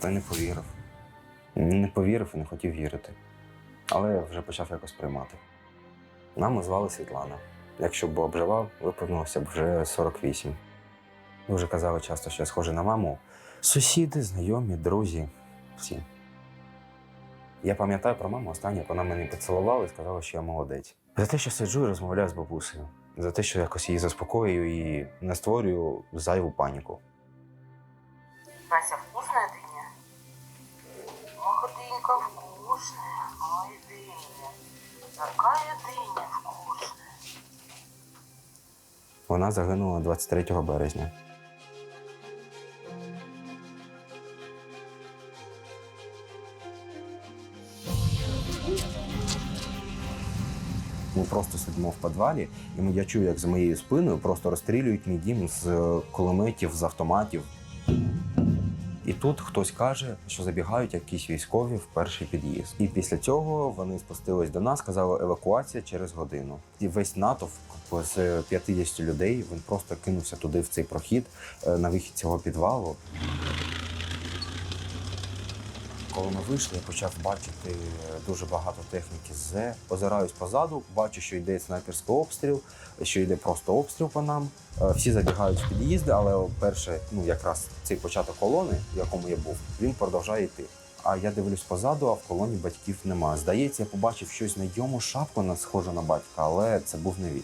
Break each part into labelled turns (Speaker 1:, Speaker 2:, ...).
Speaker 1: Та не повірив. Не повірив і не хотів вірити. Але я вже почав якось приймати. Маму звали Світлана. Якщо б обживав, виповнилося б вже 48. Дуже казали часто, що я схожий на маму. Сусіди, знайомі, друзі, всі. Я пам'ятаю про маму останнє, вона мене поцілувала і сказала, що я молодець. За те, що сиджу і розмовляю з бабусею, за те, що якось її заспокоюю і не створюю зайву паніку.
Speaker 2: Вася, вкусная дыня? Ох, дынька вкусная, ой, дыня. Какая дыня вкусная.
Speaker 1: Вона загинула 23 березня. Ми просто сидимо в підвалі, і ми- я чую, як за моєю спиною просто розстрілюють мій дім з е, кулеметів, з автоматів. І тут хтось каже, що забігають якісь військові в перший під'їзд. І після цього вони спустились до нас, сказали евакуація через годину. І весь натовп з 50 людей він просто кинувся туди в цей прохід е, на вихід цього підвалу. Коли ми вийшли, я почав бачити дуже багато техніки з озираюсь позаду, бачу, що йде снайперський обстріл, що йде просто обстріл по нам. Е, Всі забігають в під'їзди, але перше, ну якраз цей початок колони, в якому я був, він продовжує йти. А я дивлюсь позаду, а в колоні батьків нема. Здається, я побачив щось знайому шапку на схожу на батька, але це був не він.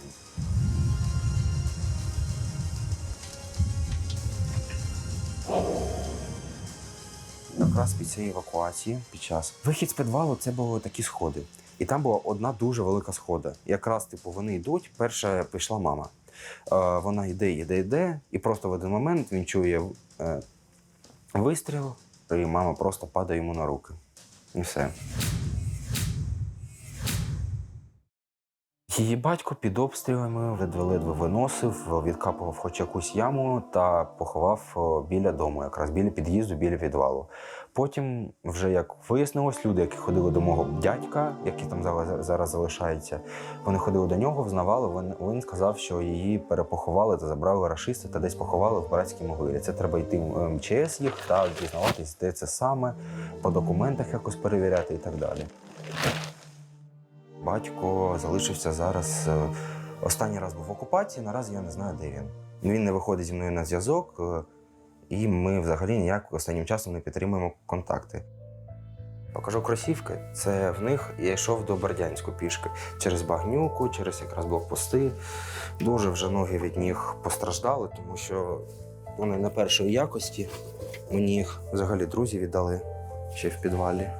Speaker 1: Якраз під цієї евакуації, під час вихід з підвалу, це були такі сходи. І там була одна дуже велика схода. Якраз, типу, вони йдуть. Перша прийшла мама. Е, вона йде, йде, йде, і просто в один момент він чує е, вистріл, і мама просто падає йому на руки. І все. Її батько під обстрілами ледве-ледве виносив, відкапував хоч якусь яму та поховав біля дому, якраз біля під'їзду, біля підвалу. Потім, вже як вияснилось, люди, які ходили до мого дядька, який там зараз, зараз залишається, вони ходили до нього, взнавали. Він, він сказав, що її перепоховали та забрали рашисти та десь поховали в братській могилі. Це треба йти в МЧС їх та дізнаватись, де це саме, по документах якось перевіряти і так далі. Батько залишився зараз. е, Останній раз був в окупації, наразі я не знаю, де він. Він не виходить зі мною на зв'язок, е, і ми взагалі ніяк останнім часом не підтримуємо контакти. Покажу кросівки. Це в них я йшов до Бердянську пішки через багнюку, через якраз блокпости. Дуже вже ноги від ніг постраждали, тому що вони не першої якості. Мені їх взагалі друзі віддали ще в підвалі.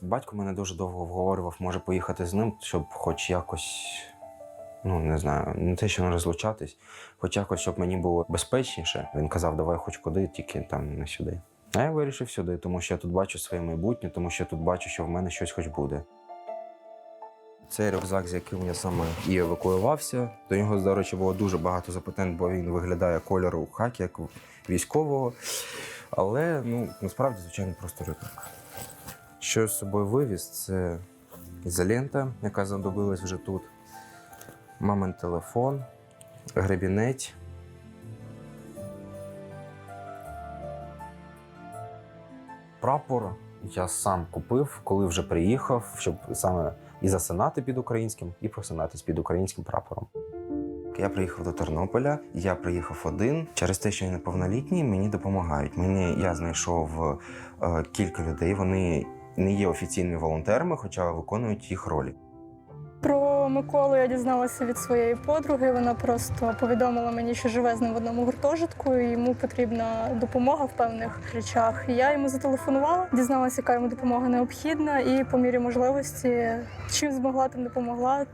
Speaker 1: Батько мене дуже довго вговорював, може поїхати з ним, щоб хоч якось, ну не знаю, не те, що не розлучатись, хоч якось, щоб мені було безпечніше. Він казав, давай хоч куди, тільки там не сюди. А я вирішив сюди, тому що я тут бачу своє майбутнє, тому що я тут бачу, що в мене щось хоч буде. Цей рюкзак, з яким я саме і евакуювався. До нього, до речі, було дуже багато запитань, бо він виглядає кольору хакі, як військового. Але ну, насправді, звичайно, просто рюкзак. Що з собою вивіз, це ізолента, яка знадобилась вже тут, мамин телефон, гребінець. Прапор я сам купив, коли вже приїхав, щоб саме і засинати під українським, і просинатись під українським прапором. Я приїхав до Тернополя, я приїхав один. Через те, що я неповнолітній, мені допомагають. Мені я знайшов е, кілька людей. Вони не є офіційними волонтерами, хоча виконують їх ролі.
Speaker 3: Про Миколу я дізналася від своєї подруги. Вона просто повідомила мені, що живе з ним в одному гуртожитку, і йому потрібна допомога в певних речах. Я йому зателефонувала, дізналася, яка йому допомога необхідна, і по мірі можливості чим змогла, тим допомогла.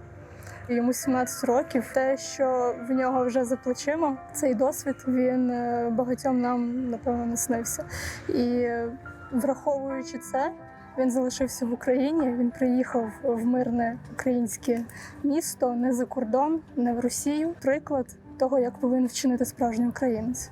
Speaker 3: Йому 17 років. Те, що в нього вже за плечима, цей досвід він е, багатьом нам напевно не снився. І е, враховуючи це, він залишився в Україні. Він приїхав в мирне українське місто, не за кордон, не в Росію. Приклад того, як повинен вчинити справжній українець.